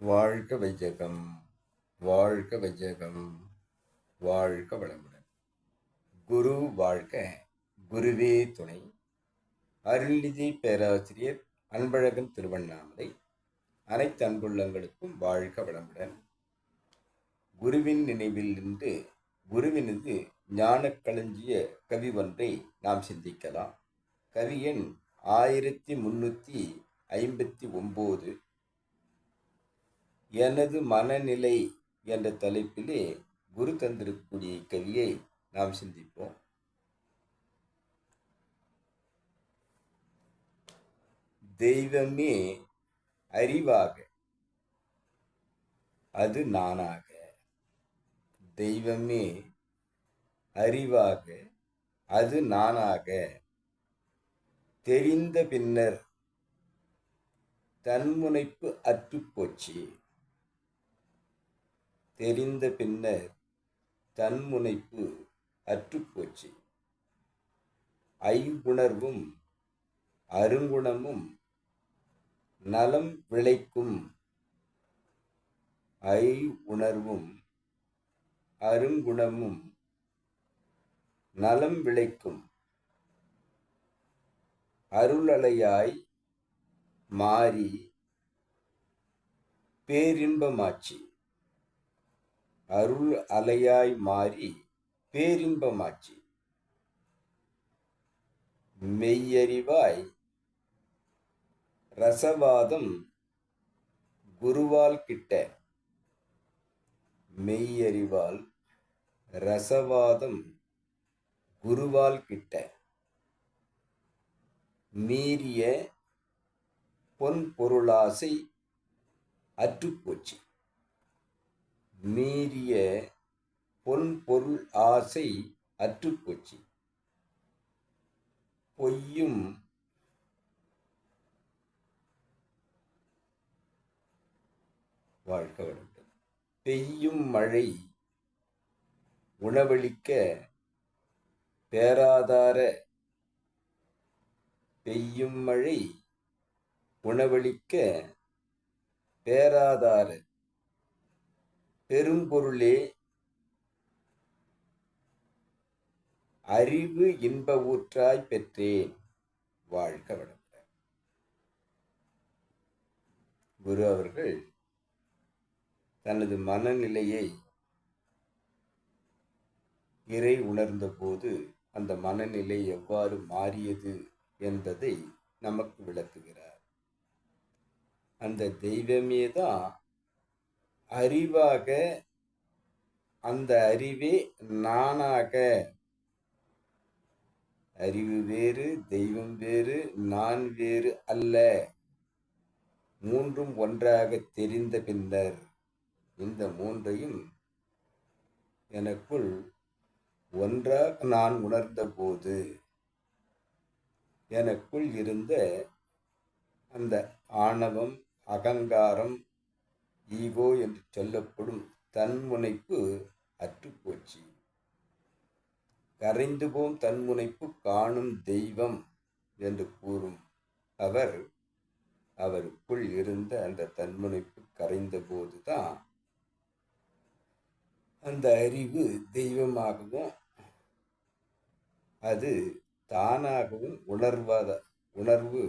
வாழ்க வைஜகம் வாழ்க வஜகம் வாழ்க வளமுடன். குரு வாழ்க குருவே துணை. அருள்நிதி பேராசிரியர் அன்பழகன் திருவண்ணாமலை. அனைத்து அன்புள்ளங்களுக்கும் வாழ்க வளமுடன். குருவின் நினைவில் நின்று குருவினது ஞானக்களஞ்சிய கவி ஒன்றை நாம் சிந்திக்கலாம். கவி எண் ஆயிரத்தி முன்னூற்றி ஐம்பத்தி ஒம்பது எனது மனநிலை என்ற தலைப்பிலே குரு தந்திருக்கக்கூடிய கவியை நாம் சிந்திப்போம். தெய்வமே அறிவாக அது நானாக. தெய்வமே அறிவாக அது நானாக. தெரிந்த பின்னர் தன்முனைப்பு அற்றுப்போச்சு. தெரிந்த பின்னர் தன்முனைப்பு அற்றுப்போச்சு. ஐகுணர்வும் அருங்குணமும் நலம் விளைக்கும் ஐ உணர்வும் அருங்குணமும் நலம் விளைக்கும் அருளலையாய் மாறி பேரின்பமாச்சு. அருள் அலையாய் மாறி பேரின்பமாச்சு. மெய்யறிவாய் ரசவாதம் குருவால் கிட்ட. மெய்யறிவால் ரசவாதம் குருவால் கிட்ட. மீறிய பொன் பொருளாசை அற்றுப்போச்சு. மீறிய பொன் பொருள் ஆசை அற்றுப்போச்சு. பொய்யும் வாழ்க வேண்டும் பெய்யும் மழை உணவளிக்க பேராதார. பெய்யும் மழை உணவளிக்க பேராதார. பெரும்பொருளே. அறிவு இன்ப ஊற்றாய் பெற்றேன். வாழ்க வளமுடன். குரு அவர்கள் தனது மனநிலையை இறை உணர்ந்த போது அந்த மனநிலை எவ்வாறு மாறியது என்பதை நமக்கு விளக்குகிறார். அந்த தெய்வமே தான் அறிவாக அந்த அறிவே நானாக. அறிவு வேறு தெய்வம் வேறு நான் வேறு அல்ல. மூன்றும் ஒன்றாக தெரிந்த பின்னர் இந்த மூன்றையும் எனக்குள் ஒன்றாக நான் உணர்ந்த போது எனக்குள் இருந்த அந்த ஆணவம் அகங்காரம் ஈகோ என்று சொல்லப்படும் தன்முனைப்பு அற்றுப்போச்சு கரைந்து போம் தன்முனைப்பு காணும் தெய்வம் என்று கூறும் அவர் அவருக்குள் இருந்த அந்த தன்முனைப்பு கரைந்த போதுதான் அந்த அறிவு தெய்வமாகவும் அது தானாகவும் உணர்வாத உணர்வு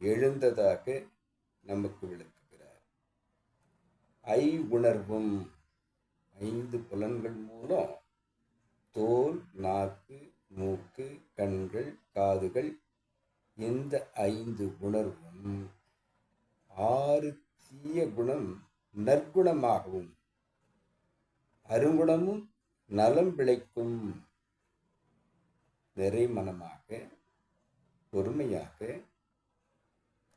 எழுந்ததாக நமக்கு விளக்கும் ஐ உணர்வும் ஐந்து புலன்கள் மூலம் தோல் நாக்கு மூக்கு கண்கள் காதுகள் இந்த ஐந்து உணர்வும்? ஆறு தீய குணம் நற்குணமாகவும் அருங்குணமும் நலம் விளைக்கும் நிறைமனமாக பொறுமையாக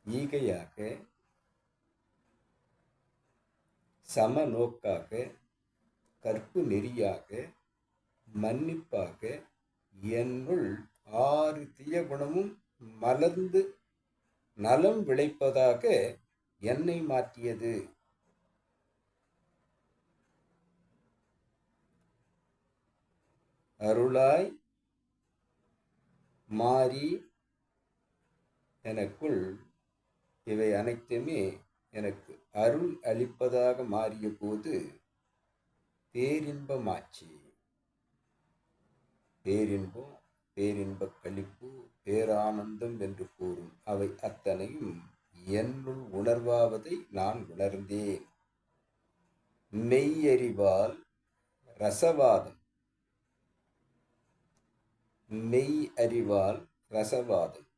ஈகையாக சம நோக்காக கற்பு நெறியாக மன்னிப்பாக என்னுள் ஆறு தீய குணமும் மலர்ந்து நலம் விளைப்பதாக என்னை மாற்றியது. அருளாய் மாறி எனக்குள் இவை அனைத்துமே எனக்கு அருள் அளிப்பதாக மாறிய போது பேரின்பமாச்சு. பேரின்பம் பேரின்பக் கழிப்பு பேரானந்தம் என்று கூறும் அவை அத்தனையும் என்னுள் உணர்வாவதை நான் உணர்ந்தேன். மெய்யறிவால் ரசவாதம். மெய் அறிவால் ரசவாதம்.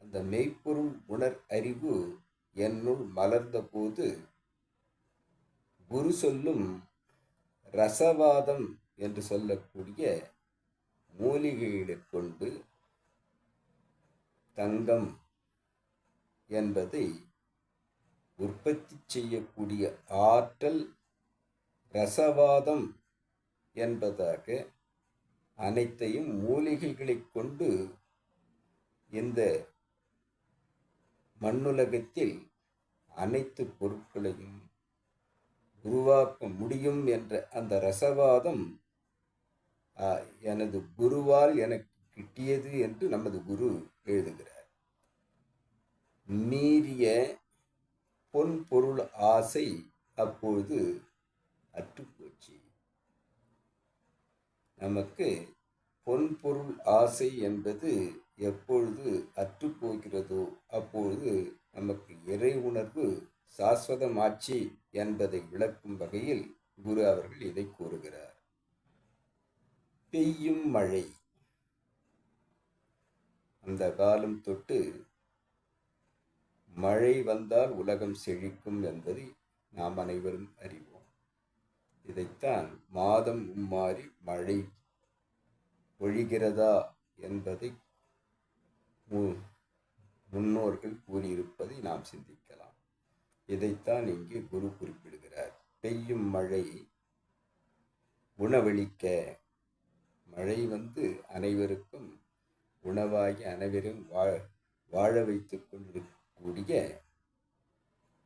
அந்த மெய்ப்பொருள் உணர் அறிவு என்னுள் மலர்ந்த போது குரு சொல்லும் ரசவாதம் என்று சொல்லக்கூடிய மூலிகைகளைக் கொண்டு தங்கம் என்பதை உற்பத்தி செய்யக்கூடிய ஆற்றல் ரசவாதம் என்பதாக அனைத்தையும் மூலிகைகளைக் கொண்டு இந்த மண்ணுலகத்தில் அனைத்து பொருட்களையும் உருவாக்க முடியும் என்ற அந்த ரசவாதம் எனது குருவால் எனக்கு கிட்டியது என்று நமது குரு எழுதுகிறார். மீறிய பொன் பொருள் ஆசை அப்பொழுது அற்றுப்போச்சு. நமக்கு பொன் பொருள் ஆசை என்பது எப்பொழுது அற்றுப்போகிறதோ அப்பொழுது நமக்கு இறை உணர்வு சாஸ்வதமாட்சி என்பதை விளக்கும் வகையில் குரு அவர்கள் இதை கூறுகிறார். பெய்யும் மழை. அந்த காலம் தொட்டு மழை வந்தால் உலகம் செழிக்கும் என்பதை நாம் அனைவரும் அறிவோம். இதைத்தான் மாதம் உம்மாறி மழை பொழிகிறதா என்பதை முன்னோர்கள் கூறியிருப்பதை நாம் சிந்திக்கலாம். இதைத்தான் இங்கே குரு குறிப்பிடுகிறார். பெய்யும் மழை உணவளிக்க. மழை வந்து அனைவருக்கும் உணவாகி அனைவரும் வாழ வாழ வைத்துக் கொண்டிருக்கக்கூடிய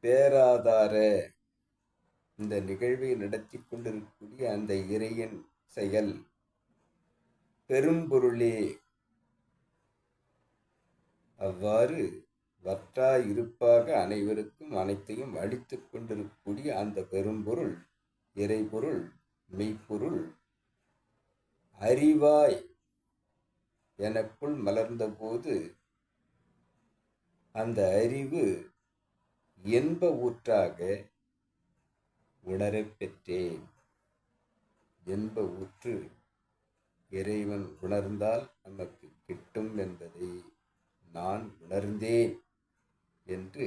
பேராதார இந்த நிகழ்வை நடத்தி கொண்டிருக்கக்கூடிய அந்த இறையின் செயல் பெரும்பொருளே அவ்வாறு வற்றாயிருப்பாக அனைவருக்கும் அனைத்தையும் அளித்துக் கொண்டிருக்கக்கூடிய அந்த பெரும்பொருள் இறைபொருள் மெய்ப்பொருள் அறிவாய் எனக்குள் மலர்ந்தபோது அந்த அறிவு என்ப ஊற்றாக உணரப் பெற்றேன். என்ப ஊற்று இறைவன் உணர்ந்தால் நமக்கு கிட்டும் என்பது. நான் உணர்ந்தேன் என்று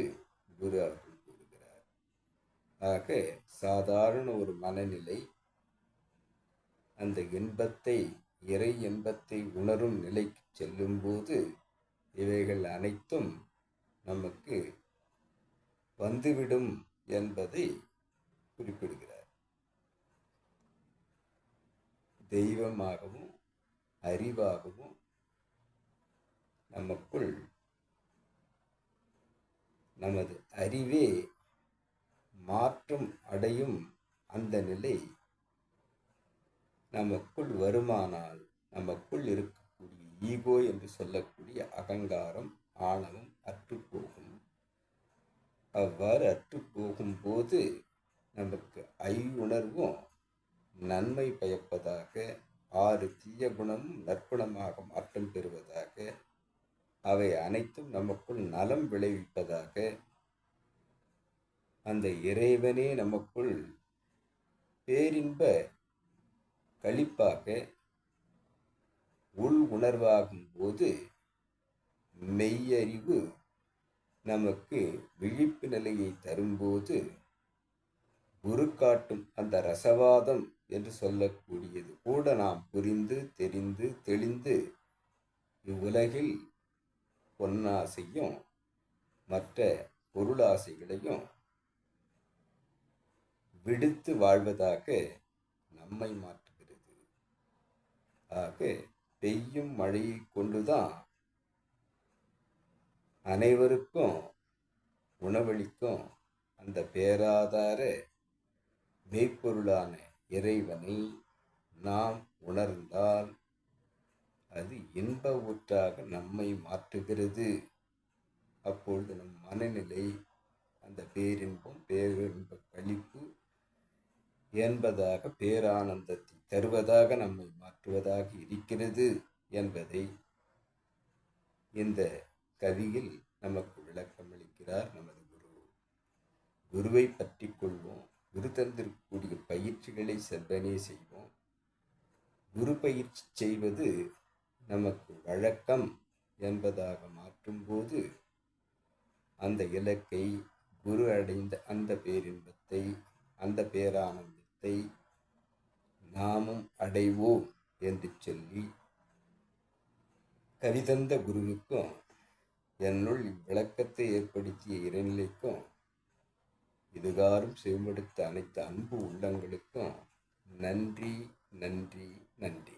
குரு அவர்கள் கூறுகிறார். ஆக சாதாரண ஒரு மனநிலை அந்த இன்பத்தை இறை இன்பத்தை உணரும் நிலைக்கு செல்லும்போது இவைகள் அனைத்தும் நமக்கு வந்துவிடும் என்பதை குறிப்பிடுகிறார். தெய்வமாகவும் அறிவாகவும் நமக்குள் நமது அறிவே மாற்றம் அடையும் அந்த நிலை நமக்குள் வருமானால் நமக்குள் இருக்கக்கூடிய ஈகோ என்று சொல்லக்கூடிய அகங்காரம் ஆணவம் அற்றுப்போகும். அவ்வாறு அற்றுப்போகும் போது நமக்கு ஐ உணர்வும் நன்மை பயப்பதாக ஆறு தீய குணமும் நற்குணமாக மாற்றம் பெறுவதாக அவை அனைத்தும் நமக்குள் நலம் விளைவிப்பதாக அந்த இறைவனே நமக்குள் பேரின்ப களிப்பாக உள் உணர்வாகும் போது மெய்யறிவு நமக்கு விழிப்பு நிலையை தரும்போது குரு காட்டும் அந்த ரசவாதம் என்று சொல்லக்கூடியது. கூட நாம் புரிந்து தெரிந்து தெளிந்து இவ்வுலகில் பொன்னாசையும் மற்ற பொருளாசைகளையும் விடுத்து வாழ்வதாக நம்மை மாற்றுகிறது. ஆக பெய்யும் மழையை கொண்டுதான் அனைவருக்கும் உணவளிக்கும் அந்த பேராதார மெய்ப்பொருளான இறைவனை நாம் உணர்ந்தால் அது இன்ப ஊற்றாக நம்மை மாற்றுகிறது. அப்பொழுது நம் மனநிலை அந்த பேரின்பம் பேரின்ப கழிப்பு என்பதாக பேரானந்தத்தை தருவதாக நம்மை மாற்றுவதாக இருக்கிறது என்பதை இந்த கவியில் நமக்கு விளக்கம் அளிக்கிறார் நமது குரு. குருவை பற்றி கொள்வோம். குரு தந்திருக்கக்கூடிய பயிற்சிகளை செவ்வனே செய்வோம். குரு பயிற்சி செய்வது நமக்கு வழக்கம் என்பதாக மாற்றும்போது அந்த இலக்கை குரு அடைந்த அந்த பேரின்பத்தை அந்த பேரானந்தத்தை நாமும் அடைவோம் என்று சொல்லி கவிதந்த குருவுக்கும் என்னுள் இவ்விளக்கத்தை ஏற்படுத்திய இறைநிலைக்கும் இதுகாரும் செவிமடுத்த அனைத்து அன்பு உள்ளங்களுக்கும் நன்றி நன்றி நன்றி.